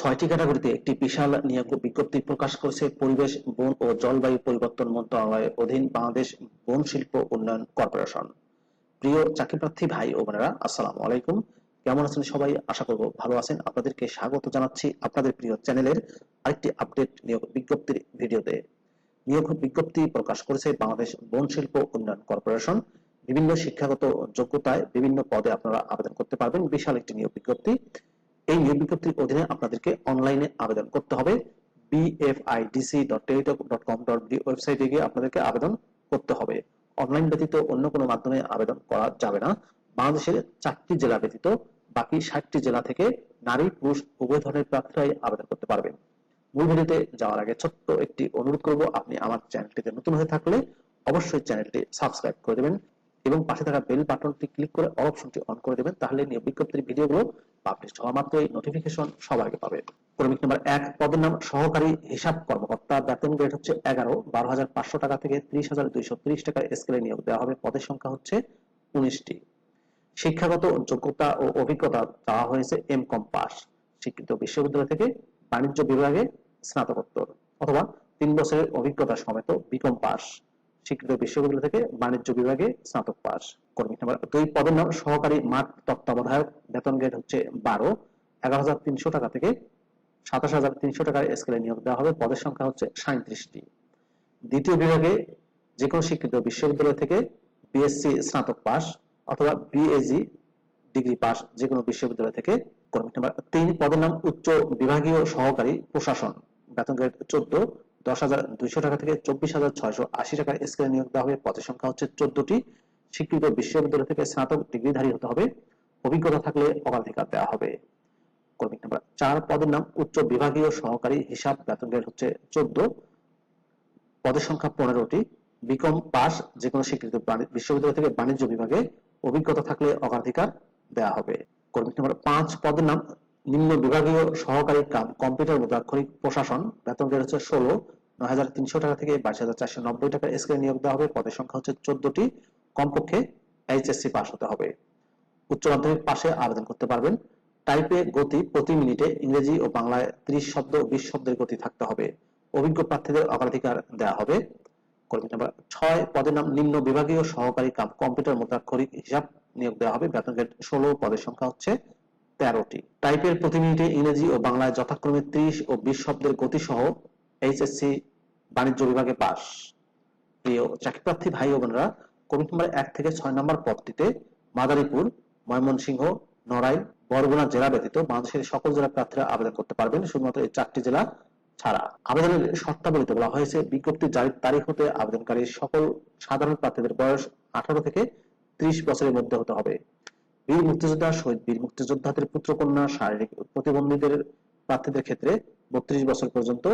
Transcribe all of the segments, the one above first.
ছয়টি ক্যাটাগরিতে একটি বিশাল নিয়োগ বিজ্ঞপ্তি প্রকাশ করেছে পরিবেশ, বন ও জলবায়ু পরিবর্তন মন্ত্রণালয়ের অধীন বাংলাদেশ বন শিল্প উন্নয়ন কর্পোরেশন। প্রিয় চাকরিপ্রার্থী ভাই ও বোনেরা, আসসালামু আলাইকুম। কেমন আছেন সবাই? আশা করব ভালো আছেন। আপনাদেরকে স্বাগত জানাচ্ছি আপনাদের প্রিয় চ্যানেলের আরেকটি আপডেট নিয়োগ বিজ্ঞপ্তির ভিডিওতে। নিয়োগ বিজ্ঞপ্তি প্রকাশ করেছে বাংলাদেশ বন শিল্প উন্নয়ন কর্পোরেশন। বিভিন্ন শিক্ষাগত যোগ্যতায় বিভিন্ন পদে আপনারা আবেদন করতে পারবেন। বিশাল একটি নিয়োগ বিজ্ঞপ্তি। এই নিয়োগ বিজ্ঞপ্তির অধীনে আপনাদেরকে অনলাইনে আবেদন করতে হবে। Bfidc.teletalk.com.bd ওয়েবসাইটে গিয়ে আপনাদেরকে আবেদন করতে হবে। অনলাইন ব্যতীত অন্য কোনো মাধ্যমে আবেদন করা যাবে না। বাংলাদেশের চারটি জেলা ব্যতীত বাকি ষাটটি জেলা থেকে নারী, পুরুষ, উভয় ধরনের প্রার্থীরাই আবেদন করতে পারবেন। মূল ভিডিওতে যাওয়ার আগে ছোট্ট একটি অনুরোধ করব, আপনি আমার চ্যানেলটিতে নতুন হয়ে থাকলে অবশ্যই চ্যানেলটি সাবস্ক্রাইব করে দেবেন। এবং পাশে থাকা বেল বাটনটি ক্লিক করে অল অপশনটি অন করে দেবেন, তাহলে বিজ্ঞপ্তির ভিডিওগুলো পাবলিশ হওয়া মাত্রই নোটিফিকেশন সবার আগে পাবে। ক্রমিক নাম্বার এক, পদের নাম সহকারী হিসাব কর্মকর্তা। বেতন গ্রেড হচ্ছে এগারো, বারো হাজার পাঁচশো টাকা থেকে ত্রিশ হাজার দুইশো ত্রিশ টাকার স্কেলে নিয়োগ দেওয়া হবে। পদের সংখ্যা হচ্ছে উনিশটি। শিক্ষাগত যোগ্যতা ও অভিজ্ঞতা দেওয়া হয়েছে এম কম পাস স্বীকৃত বিশ্ববিদ্যালয় থেকে বাণিজ্য বিভাগে স্নাতকোত্তর অথবা তিন বছরের অভিজ্ঞতা সমেত বিকম পাস স্বীকৃত বিশ্ববিদ্যালয় থেকে বাণিজ্য বিভাগে স্নাতক পাস কর্মী নাম্বার দুই, পদের নাম সহকারী মাঠ তত্ত্বাবধায়ক। বেতন গ্রেড হচ্ছে বারো। এগারো হাজার তিনশো টাকা থেকে সাতাশ হাজার তিনশো টাকার স্কেলে নিয়োগ দেওয়া হবে। পদের সংখ্যা হচ্ছে সাঁত্রিশটি দ্বিতীয় বিভাগে যে কোনো স্বীকৃত বিশ্ববিদ্যালয় থেকে বিএসসি স্নাতক পাস অথবা বিএজি ডিগ্রি পাস যে কোনো বিশ্ববিদ্যালয় থেকে। কর্মী নাম্বার তিন, পদের নাম উচ্চ বিভাগীয় সহকারী প্রশাসন। বেতন গ্রেড চোদ্দ। দশ হাজার দুইশো টাকা থেকে চব্বিশ হাজার আশি টাকার স্কেলে নিয়োগ দেওয়া হবে। পদের সংখ্যা হচ্ছে চোদ্দটি। স্বীকৃত বিশ্ববিদ্যালয় থেকে স্নাতক ডিগ্রিধারী হতে হবে। অভিজ্ঞতা থাকলে অগ্রাধিকার দেওয়া হবে। কর্মী নাম্বার চার, পদের নাম উচ্চ বিভাগীয় সহকারী হিসাব বেতন গ্রেড হচ্ছে চোদ্দ। পদের সংখ্যা পনেরোটি। বিকম পাস যে কোনো স্বীকৃত বিশ্ববিদ্যালয় থেকে বাণিজ্য বিভাগে অভিজ্ঞতা থাকলে অগ্রাধিকার দেওয়া হবে। কর্মী নাম্বার পাঁচ, পদের নাম নিম্ন বিভাগীয় সহকারী কাম কম্পিউটার মুদ্রাক্ষরিক প্রশাসন, বেতন গ্রেড হচ্ছে ষোলো, নয় টাকা থেকে বাইশ হাজার চারশো নব্বই টাকা স্কেলে নিয়োগ দেওয়া হবে। পদের সংখ্যা হচ্ছে চোদ্দটি। কমপক্ষে এইচএসসি পাস হতে হবে। উচ্চ মাধ্যমিক পাশে আবেদন করতে পারবেন। টাইপে গতি প্রতি মিনিটে ইংরেজি ও বাংলায় ত্রিশ শব্দ বিশ শব্দের গতি থাকতে হবে। অভিজ্ঞ প্রার্থীদের অগ্রাধিকার দেওয়া হবে। কর্মী নাম্বার ছয়, পদের নাম নিম্ন বিভাগীয় সহকারী কাম কম্পিউটার মুদ্রাক্ষরিক হিসাব নিয়োগ দেওয়া হবে। বেতন গ্রেড ষোলো, পদের সংখ্যা হচ্ছে তেরোটি। টাইপের প্রতি মিনিটে ইংরেজি ও বাংলায় যথাক্রমে ত্রিশ ও বিশ শব্দের গতি সহ এইচএসসি বাণিজ্য বিভাগে পাস প্রিয় চাকরিপ্রার্থী ভাই ও বোনেরা কমিট নম্বর এক থেকে ছয় নম্বর পদটিতে মাদারীপুর, ময়মনসিংহ, নড়াইল, বরগুনা জেলা ব্যতীত বাংলাদেশের সকল জেলা প্রার্থীরা আবেদন করতে পারবেন শুধুমাত্র এই চারটি জেলা ছাড়া। আবেদনের শর্তাবলীতে বলা হয়েছে, বিজ্ঞপ্তি জারির তারিখ হতে আবেদনকারী সকল সাধারণ প্রার্থীদের বয়স আঠারো থেকে ত্রিশ বছরের মধ্যে হতে হবে। বীর মুক্তিযোদ্ধা, শহীদ বীর মুক্তিযোদ্ধাদের পুত্রকন্যা, শারীরিক প্রতিবন্ধীদের প্রার্থীদের ক্ষেত্রে বত্রিশ বছর পর্যন্ত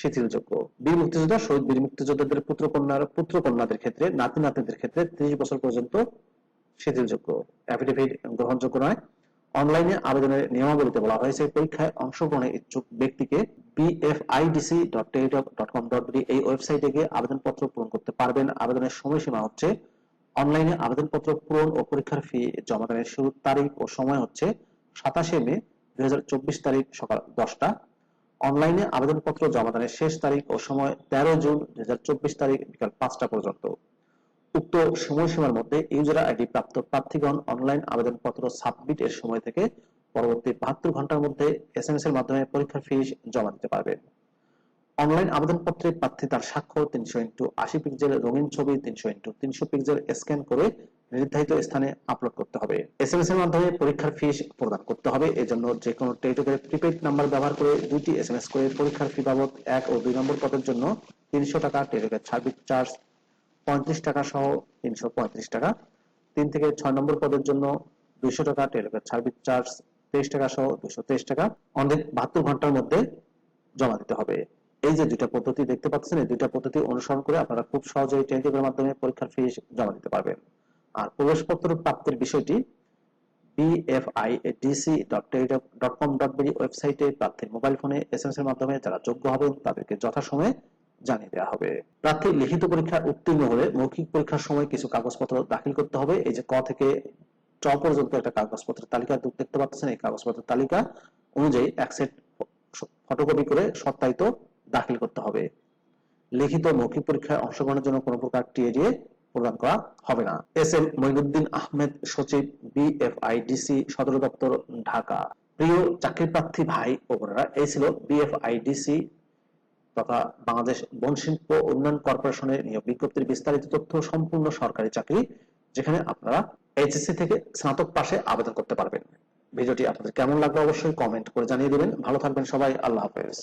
শিথিলযোগ্য। বীর মুক্তিযোদ্ধা, শহীদ বীর মুক্তিযোদ্ধাদের পুত্রকন্যার পুত্রকন্যাদের ক্ষেত্রে, নাতি নাতনিদের ক্ষেত্রে ত্রিশ বছর পর্যন্ত শিথিলযোগ্য। অ্যাফিডেভিট গ্রহণযোগ্য নয়। অনলাইনে আবেদনের নিয়মাবলীতে বলা হয়েছে, পরীক্ষায় অংশগ্রহণে ইচ্ছুক ব্যক্তিকে bfidc.teletalk.com.bd এই ওয়েবসাইটে গিয়ে আবেদনপত্র পূরণ করতে পারবেন। আবেদনের সময়সীমা হচ্ছে অনলাইনে আবেদনপত্র পূরণ ও পরীক্ষার ফি জমা দানের শুরুর তারিখ ও সময় হচ্ছে সাতাশে মে, দুই তারিখ সকাল দশটা। অনলাইনে আবেদনপত্র জমা দানের শেষ তারিখ ও সময় তেরো জুন, দুই তারিখ বিকাল পাঁচটা পর্যন্ত। উক্ত সময়সীমার মধ্যে ইউজার আইডি প্রাপ্ত প্রার্থীগণ অনলাইন আবেদনপত্র সাবমিট এর সময় থেকে পরবর্তী বাহাত্তর ঘণ্টার মধ্যে এস এর মাধ্যমে পরীক্ষার ফি জমা দিতে পারবেন অনলাইন আবেদনপত্রে প্রার্থী তার স্বাক্ষর তিনশো ইন্টু আশি পিক্সেল, রঙিন ছবি তিনশো ইন্টু তিনশো পিক্সেল স্ক্যান করে নির্ধারিত স্থানে আপলোড করতে হবে। এসএমএস এর মাধ্যমে পরীক্ষার ফি প্রদান করতে হবে। এজন্য যে কোনো টেলিটকের প্রিপেড নাম্বার ব্যবহার করে দুইটি এসএমএস করে পরীক্ষার ফি বাবদ এক ও দুই নম্বর পদের জন্য তিনশো টাকা টেলিটকের সার্ভিস চার্জ পঁয়ত্রিশ টাকা সহ তিনশো পঁয়ত্রিশ টাকা। তিন থেকে ছয় নম্বর পদের জন্য দুইশো টাকা টেলিটকের সার্ভিস চার্জ তেইশ টাকা সহ দুশো তেইশ টাকা। অনেক বাহাত্তর ঘণ্টার মধ্যে জমা দিতে হবে। এই যে দুইটা পদ্ধতি দেখতে পাচ্ছেন, এই দুইটা পদ্ধতি অনুসরণ করে আপনারা খুব সহজেই টেলিটকের মাধ্যমে পরীক্ষার ফি জমা দিতে পারবেন। আর প্রবেশপত্র প্রাপ্তির বিষয়টি bfidc.teletalk.com.bd ওয়েবসাইটে প্রার্থীর মোবাইল ফোনে এসএমএস এর মাধ্যমে যারা যোগ্য হবেন তাদেরকে যথাসময়ে জানিয়ে দেওয়া হবে। প্রার্থী লিখিত পরীক্ষায় উত্তীর্ণ হলে মৌখিক পরীক্ষার সময় কিছু কাগজপত্র দাখিল করতে হবে। এই যে ক থেকে চ পর্যন্ত একটা কাগজপত্রের তালিকা দেখতে পাচ্ছেন, এই কাগজপত্রের তালিকা অনুযায়ী এক সেট ফটোকপি করে সত্যায়িত দাখিল করতে হবে। লিখিত মৌখিক পরীক্ষায় অংশগ্রহণের জন্য কোনো প্রকার টিএডিএ প্রদান করা হবে না। এস এম মঈনুদ্দিন আহমেদ, সচিব বিএফআইডিসি, সদর দপ্তর, ঢাকা। প্রিয় চাকরি প্রার্থী ভাই ও বোনেরা, এই ছিল বিএফআইডিসি তথা বাংলাদেশ বন শিল্প উন্নয়ন কর্পোরেশনের নিয়োগ বিজ্ঞপ্তির বিস্তারিত তথ্য সম্পূর্ণ সরকারি চাকরি, যেখানে আপনারা এইচএসসি থেকে স্নাতক পাশে আবেদন করতে পারবেন। ভিডিওটি আপনাদের কেমন লাগল অবশ্যই কমেন্ট করে জানিয়ে দেবেন। ভালো থাকবেন সবাই, আল্লাহ হাফেজ।